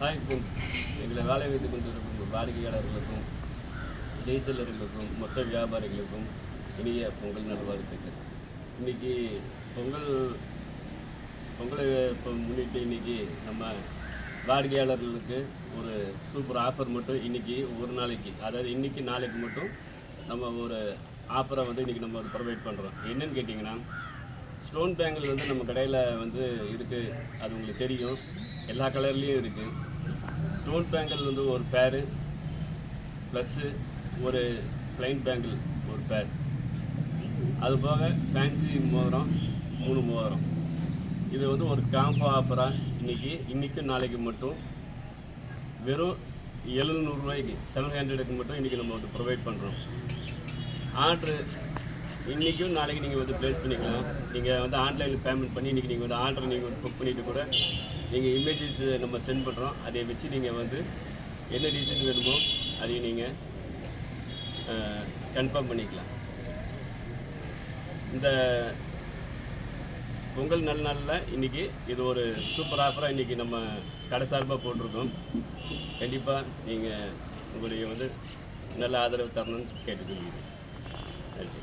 தாய்க்கும் எங்களை வேலை வைத்து கொண்டிருக்கும் வாடிக்கையாளர்களுக்கும் டீசலர்களுக்கும் மொத்த வியாபாரிகளுக்கும் இனிய பொங்கல் நல்வாழ்த்துக்கள். இன்றைக்கி பொங்கல் பொங்கலை இப்போ முன்னிட்டு இன்றைக்கி நம்ம வாடிக்கையாளர்களுக்கு ஒரு சூப்பர் ஆஃபர் மட்டும் இன்றைக்கி ஒரு நாளைக்கு அதாவது இன்றைக்கி நாளைக்கு மட்டும் நம்ம ஒரு ஆஃபரை வந்து இன்றைக்கி நம்ம ப்ரொவைட் பண்ணுறோம் என்னன்னு கேட்டிங்கன்னா ஸ்டோன் பேங்கிள் வந்து நம்ம கடையில் வந்து இருக்குது அது உங்களுக்கு தெரியும். எல்லா கலர்லேயும் இருக்குது ஸ்டோன் பேங்கிள் வந்து ஒரு பேரு ப்ளஸ்ஸு ஒரு ப்ளைன் பேங்கிள் ஒரு பேர் அது போக ஃபேன்சி மோதிரம் மூணு மோதிரம். இது வந்து ஒரு காம்போ ஆஃபராக இன்றைக்கி இன்றைக்கும் நாளைக்கு மட்டும். வெறும் எழுநூறுவாய்க்கு செவன் ஹண்ட்ரடுக்கு மட்டும் இன்றைக்கி நம்ம வந்து ப்ரொவைட் பண்ணுறோம் ஆர்ட்ரு இன்றைக்கும் நாளைக்கு நீங்கள் வந்து ப்ளேஸ் பண்ணிக்கலாம். நீங்கள் வந்து ஆன்லைனில் பேமெண்ட் பண்ணி இன்றைக்கி நீங்கள் வந்து ஆர்டர் நீங்கள் வந்து புக் பண்ணிவிட்டு கூட நீங்கள் இமேஜஸ் நம்ம சென்ட் பண்ணுறோம் அதை வச்சு நீங்கள் வந்து என்ன டிசைன் வேணுமோ அதையும் நீங்கள் கன்ஃபார்ம் பண்ணிக்கலாம். இந்த பொங்கல் நல்ல நாளில் இன்றைக்கி இது ஒரு சூப்பர் ஆஃபராக இன்றைக்கி நம்ம கடை சார்பாக போட்டிருக்கோம். கண்டிப்பாக நீங்கள் உங்களுடைய வந்து நல்ல ஆதரவு தரணும்னு கேட்டுக்கொள்கிறேன். நன்றி.